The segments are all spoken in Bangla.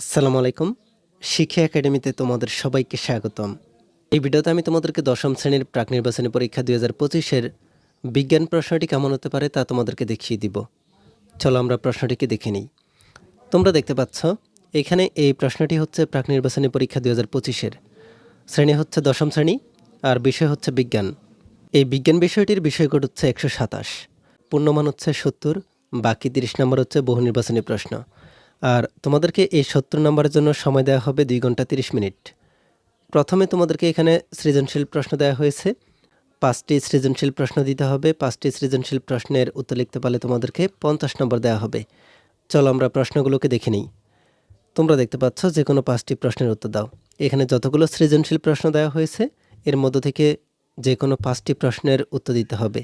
আসসালামু আলাইকুম। শিক্ষা একাডেমিতে তোমাদের সবাইকে স্বাগতম। এই ভিডিওতে আমি তোমাদেরকে দশম শ্রেণির প্রাক নির্বাচনী পরীক্ষা দুই হাজার পঁচিশের বিজ্ঞান প্রশ্নটি কেমন হতে পারে তা তোমাদেরকে দেখিয়ে দিব। চলো আমরা প্রশ্নটিকে দেখে নিই। তোমরা দেখতে পাচ্ছ, এখানে এই প্রশ্নটি হচ্ছে প্রাক নির্বাচনী পরীক্ষা দুই হাজার পঁচিশের। শ্রেণি হচ্ছে দশম শ্রেণি আর বিষয় হচ্ছে বিজ্ঞান। এই বিজ্ঞান বিষয়টির বিষয়কোড হচ্ছে একশো সাতাশ। পূর্ণমান হচ্ছে সত্তর, বাকি তিরিশ নম্বর হচ্ছে বহু নির্বাচনী প্রশ্ন। আর তোমাদেরকে এই সত্তর নম্বরের জন্য সময় দেওয়া হবে দুই ঘণ্টা তিরিশ মিনিট। প্রথমে তোমাদেরকে এখানে সৃজনশীল প্রশ্ন দেওয়া হয়েছে। পাঁচটি সৃজনশীল প্রশ্ন দিতে হবে। পাঁচটি সৃজনশীল প্রশ্নের উত্তর লিখতে পারলে তোমাদেরকে পঞ্চাশ নম্বর দেওয়া হবে। চলো আমরা প্রশ্নগুলোকে দেখে নিই। তোমরা দেখতে পাচ্ছ যে কোনো পাঁচটি প্রশ্নের উত্তর দাও। এখানে যতগুলো সৃজনশীল প্রশ্ন দেওয়া হয়েছে, এর মধ্য থেকে যে কোনো পাঁচটি প্রশ্নের উত্তর দিতে হবে।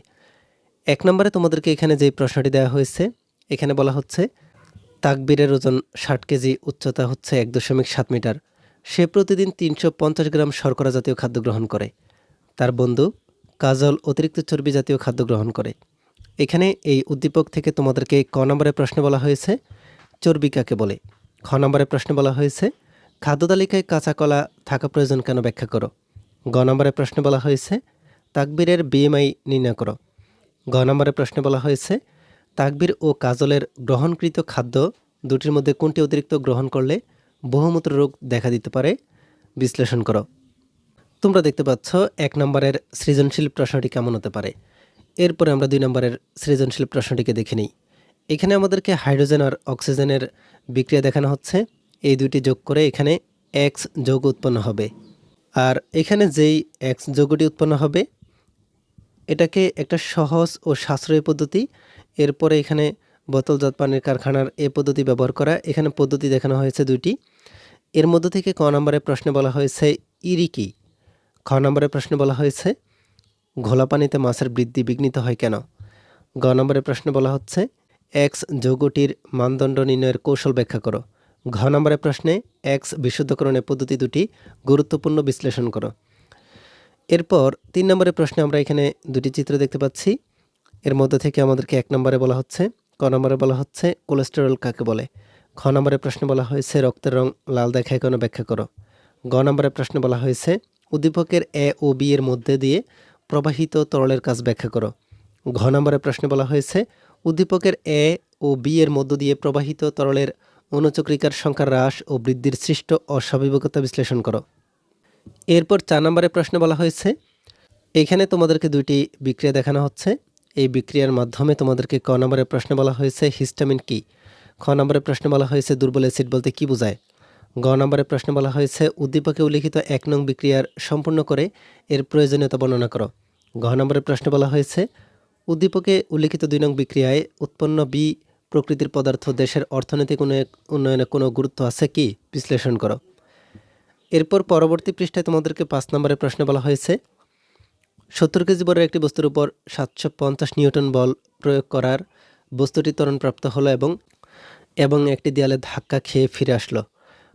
এক নম্বরে তোমাদেরকে এখানে যে প্রশ্নটি দেওয়া হয়েছে, এখানে বলা হচ্ছে তাকবীরের ওজন ষাট কেজি, উচ্চতা হচ্ছে এক দশমিক সাত মিটার। সে প্রতিদিন তিনশো পঞ্চাশ গ্রাম শর্করা জাতীয় খাদ্য গ্রহণ করে। তার বন্ধু কাজল অতিরিক্ত চর্বি জাতীয় খাদ্য গ্রহণ করে। এখানে এই উদ্দীপক থেকে তোমাদেরকে ক নম্বরের প্রশ্ন বলা হয়েছে, চর্বি কাকে বলে? খ নম্বরের প্রশ্ন বলা হয়েছে, খাদ্য তালিকায় কাঁচা কলা থাকা প্রয়োজন কেন ব্যাখ্যা করো? গ নম্বরে প্রশ্ন বলা হয়েছে, তাকবীরের বিএমআই নির্ণয় করো। গ নম্বরের প্রশ্নে বলা হয়েছে তাকবীর ও কাজলের গ্রহণকৃত খাদ্য দুটির মধ্যে কোনটি অতিরিক্ত গ্রহণ করলে বহুমূত্র রোগ দেখা দিতে পারে? বিশ্লেষণ করো। তোমরা দেখতে পাচ্ছ এক নম্বরের সৃজনশীল প্রশ্নটি কেমন হতে পারে। এরপরে আমরা দুই নম্বরের সৃজনশীল প্রশ্নটিকে দেখে নিই। এখানে আমাদেরকে হাইড্রোজেন আর অক্সিজেনের বিক্রিয়া দেখানো হচ্ছে। এই দুইটি যোগ করে এখানে এক্স যৌগ উৎপন্ন হবে। আর এখানে যেই এক্স যৌগটি উৎপন্ন হবে, এটাকে একটা সহজ ও সাশ্রয়ী পদ্ধতি এরপরে এখানে বোতলজাত পানির কারখানার এ পদ্ধতি ব্যবহার করা। এখানে পদ্ধতি দেখানো হয়েছে দুটি এর মধ্য থেকে ক নম্বরের প্রশ্নে বলা হয়েছে ইরি কি খ নম্বরের প্রশ্নে বলা হয়েছে, ঘোলা পানিতে মাছের বৃদ্ধি বিঘ্নিত হয় কেন? গ নম্বরের প্রশ্নে বলা হচ্ছে, এক্স যৌগটির মানদণ্ড নির্ণয়ের কৌশল ব্যাখ্যা করো। ঘ নম্বরের প্রশ্নে এক্স বিশুদ্ধকরণের পদ্ধতি দুটি গুরুত্বপূর্ণ বিশ্লেষণ করো। এরপর তিন নম্বরের প্রশ্নে আমরা এখানে দুটি চিত্র দেখতে পাচ্ছি। এর মধ্যে থেকে আমাদেরকে এক নম্বরে বলা হচ্ছে, ক নম্বরে বলা হচ্ছে, কোলেস্টেরল কাকে বলে? খ নম্বরের প্রশ্নে বলা হয়েছে, রক্তের রং লাল দেখায় কোনো ব্যাখ্যা করো? গ নম্বরের প্রশ্নে বলা হয়েছে, উদ্দীপকের এ ও বি এর মধ্যে দিয়ে প্রবাহিত তরলের কাজ ব্যাখ্যা করো। ঘ নম্বরের প্রশ্নে বলা হয়েছে, উদ্দীপকের এ ও বি এর মধ্য দিয়ে প্রবাহিত তরলের অনুচক্রিকার সংখ্যা হ্রাস ও বৃদ্ধির সৃষ্ট অস্বাভাবিকতা বিশ্লেষণ করো। এরপর চার নম্বরের প্রশ্নে বলা হয়েছে, এখানে তোমাদেরকে দুইটি বিক্রিয়া দেখানো হচ্ছে। এই বিক্রিয়ার মাধ্যমে তোমাদেরকে ক নম্বরের প্রশ্নে বলা হয়েছে, হিস্টামিন কি? খ নম্বরের প্রশ্নে বলা হয়েছে, দুর্বল অ্যাসিড বলতে কি বোঝায়? গ নম্বরের প্রশ্নে বলা হয়েছে, উদ্দীপকে উল্লিখিত এক নং বিক্রিয়ার সম্পূর্ণ করে এর প্রয়োজনীয়তা বর্ণনা করো। ঘ নম্বরের প্রশ্নে বলা হয়েছে, উদ্দীপকে উল্লিখিত দুই নং বিক্রিয়ায় উৎপন্ন বি প্রকৃতির পদার্থ দেশের অর্থনৈতিক উন্নয়নে- কোনো গুরুত্ব আছে কি? বিশ্লেষণ করো। এরপর পরবর্তী পৃষ্ঠায় তোমাদেরকে পাঁচ নম্বরের প্রশ্ন বলা হয়েছে সত্তর কেজি বড় একটি বস্তুর উপর সাতশো পঞ্চাশ নিউটন বল প্রয়োগ করার বস্তুটি ত্বরণপ্রাপ্ত হলো এবং এবং একটি দেয়ালে ধাক্কা খেয়ে ফিরে আসলো।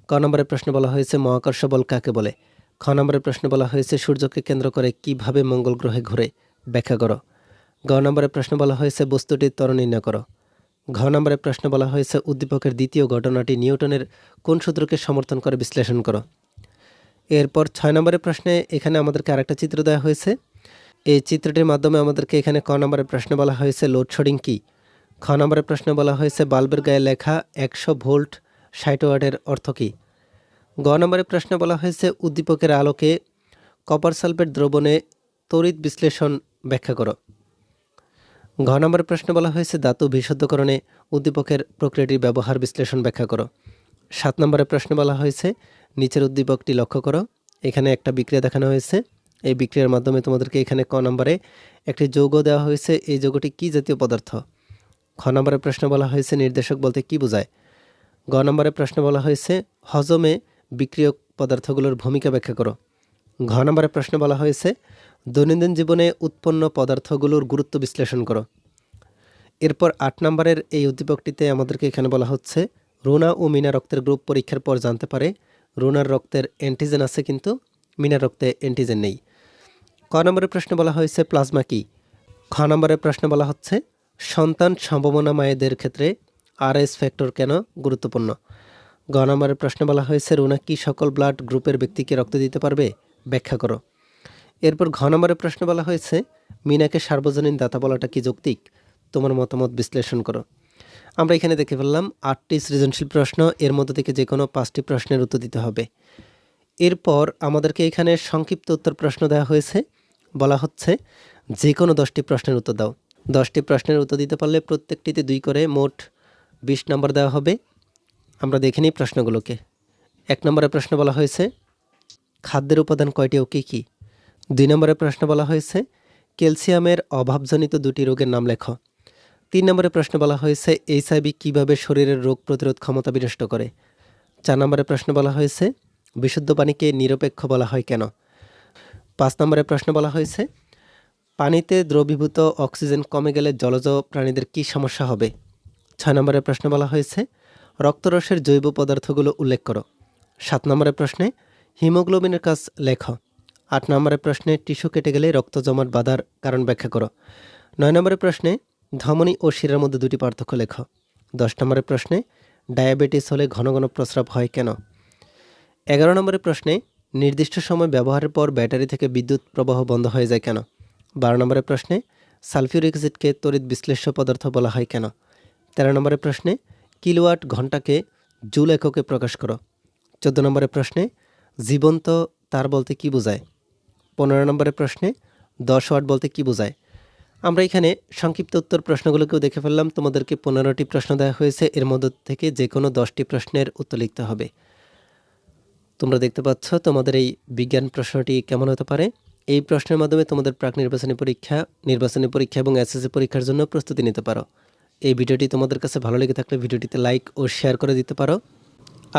ক নম্বরের প্রশ্ন বলা হয়েছে, মহাকর্ষ বল কাকে বলে? খ নম্বরের প্রশ্ন বলা হয়েছে, সূর্যকে কেন্দ্র করে কীভাবে মঙ্গল গ্রহে ঘুরে? ব্যাখ্যা করো। গ নম্বরের প্রশ্ন বলা হয়েছে বস্তুটির ত্বরণ নির্ণয় করো। ঘ নম্বরের প্রশ্ন বলা হয়েছে, উদ্দীপকের দ্বিতীয় ঘটনাটি নিউটনের কোন সূত্রকে সমর্থন করে বিশ্লেষণ করো? এরপর ছয় নম্বরের প্রশ্নে এখানে আমাদেরকে আরেকটা চিত্র দেওয়া হয়েছে। এই চিত্রটির মাধ্যমে আমাদেরকে এখানে ক নম্বরের প্রশ্ন বলা হয়েছে লোডশেডিং কি? খ নম্বরের প্রশ্ন বলা হয়েছে বাল্বের গায়ে লেখা একশো ভোল্ট ষাট ওয়াটের অর্থ কী? গ নম্বরের প্রশ্ন বলা হয়েছে, উদ্দীপকের আলোকে কপার সালফেট দ্রবণে তড়িৎ বিশ্লেষণ ব্যাখ্যা করো। ঘ নম্বরের প্রশ্ন বলা হয়েছে, ধাতু বিশুদ্ধকরণে উদ্দীপকের প্রক্রিয়াটির ব্যবহার বিশ্লেষণ ব্যাখ্যা করো। সাত নম্বরের প্রশ্ন বলা হয়েছে, নিচের উদ্দীপকটি লক্ষ্য করো, এখানে একটা বিক্রিয়া দেখানো হয়েছে। এই বিক্রিয়ার মাধ্যমে তোমাদেরকে এখানে ক নম্বরে একটি যৌগ দেওয়া হয়েছে। এই যৌগটি কী জাতীয় পদার্থ? খ নম্বরের প্রশ্ন বলা হয়েছে, নির্দেশক বলতে কী বোঝায়? গ নম্বরের প্রশ্ন বলা হয়েছে, হজমে বিক্রিয়ক পদার্থগুলোর ভূমিকা ব্যাখ্যা করো। ঘ নম্বরের প্রশ্ন বলা হয়েছে, দৈনন্দিন জীবনে উৎপন্ন পদার্থগুলোর গুরুত্ব বিশ্লেষণ করো। এরপর আট নম্বরের এই উদ্দীপকটিতে আমাদেরকে এখানে বলা হচ্ছে, রুনা ও মিনা রক্তের গ্রুপ পরীক্ষার পর জানতে পারে, রুনার রক্তের অ্যান্টিজেন আছে কিন্তু মিনার রক্তে অ্যান্টিজেন নেই। ক নম্বরের প্রশ্ন বলা হয়েছে প্লাজমা কি? খ নম্বরের প্রশ্ন বলা হচ্ছে, সন্তান সম্ভাবনা মায়েদের ক্ষেত্রে আর এস ফ্যাক্টর কেন গুরুত্বপূর্ণ? গ নম্বরের প্রশ্ন বলা হয়েছে, রুনা কি সকল ব্লাড গ্রুপের ব্যক্তিকে রক্ত দিতে পারবে? ব্যাখ্যা করো। এরপর ঘ নম্বরের প্রশ্ন বলা হয়েছে, মিনাকে সার্বজনীন দাতা বলাটা কি যৌক্তিক? তোমার মতামত বিশ্লেষণ করো। আমরা এখানে দেখে ফেললাম, আটটি সৃজনশীল প্রশ্ন, এর মধ্যে থেকে যে কোনো পাঁচটি প্রশ্নের উত্তর দিতে হবে। এরপর আমাদেরকে এখানে সংক্ষিপ্ত উত্তর প্রশ্ন দেওয়া হয়েছে বলা হচ্ছে যে কোনো দশটি প্রশ্নের উত্তর দাও। দশটি প্রশ্নের উত্তর দিতে পারলে প্রত্যেকটিতে দুই করে মোট বিশ নম্বর দেওয়া হবে। আমরা দেখে নিই প্রশ্নগুলোকে। এক নম্বরের প্রশ্ন বলা হয়েছে, খাদ্যের উপাদান কয়টি ও কী কী? দুই নম্বরের প্রশ্ন বলা হয়েছে, ক্যালসিয়ামের অভাবজনিত দুটি রোগের নাম লেখো। তিন নম্বরের প্রশ্ন বলা হয়েছে, এইচআইভি কীভাবে শরীরের রোগ প্রতিরোধ ক্ষমতা বিনষ্ট করে? চার নম্বরের প্রশ্ন বলা হয়েছে, বিশুদ্ধ পানিকে নিরপেক্ষ বলা হয় কেন? পাঁচ নম্বরের প্রশ্ন বলা হয়েছে, পানিতে দ্রবীভূত অক্সিজেন কমে গেলে জলজ প্রাণীদের কী সমস্যা হবে? ছয় নম্বরের প্রশ্ন বলা হয়েছে, রক্তরসের জৈব পদার্থগুলো উল্লেখ করো। সাত নম্বরের প্রশ্নে, হিমোগ্লোবিনের কাজ লেখ। আট নম্বরের প্রশ্নে, টিস্যু কেটে গেলে রক্ত জমাট বাঁধার কারণ ব্যাখ্যা করো। নয় নম্বরের প্রশ্নে, ধমনী ও শিরার মধ্যে দুটি পার্থক্য লেখ। দশ নম্বরের প্রশ্নে, ডায়াবেটিস হলে ঘন ঘন প্রস্রাব হয় কেন? এগারো নম্বরের প্রশ্নে নির্দিষ্ট সময় ব্যবহারের পর ব্যাটারি থেকে বিদ্যুৎ প্রবাহ বন্ধ হয়ে যায় কেন? বারো নম্বরের প্রশ্নে, সালফিউরিক অ্যাসিডকে তড়িৎ বিশ্লেষ্য পদার্থ বলা হয় কেন? তেরো নম্বরের প্রশ্নে কিলোয়াট ঘন্টাকে জুল এককে প্রকাশ করো। চোদ্দ নম্বরের প্রশ্নে, জীবন্ত তার বলতে কি বোঝায়? পনেরো নম্বরের প্রশ্নে, দশ ওয়াট বলতে কি বোঝায়? আমরা এখানে সংক্ষিপ্ত উত্তর প্রশ্নগুলোকেও দেখে ফেললাম। তোমাদেরকে পনেরোটি প্রশ্ন দেওয়া হয়েছে। এর মধ্যে থেকে যে কোনো দশটি প্রশ্নের উত্তর লিখতে হবে। তোমরা দেখতে পাচ্ছ তোমাদের এই বিজ্ঞান প্রশ্নটি কেমন হতে পারে? এই প্রশ্নের মাধ্যমে তোমাদের প্রাক নির্বাচনী পরীক্ষা নির্বাচনী পরীক্ষা এবং এসএসসি পরীক্ষার জন্য প্রস্তুতি নিতে পারো। এই ভিডিওটি তোমাদের কাছে ভালো লেগে থাকলে ভিডিওটিতে লাইক ও শেয়ার করে দিতে পারো।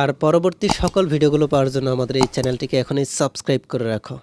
আর পরবর্তী সকল ভিডিওগুলো পাওয়ার জন্য আমাদের এই চ্যানেলটিকে এখনই সাবস্ক্রাইব করে রাখো।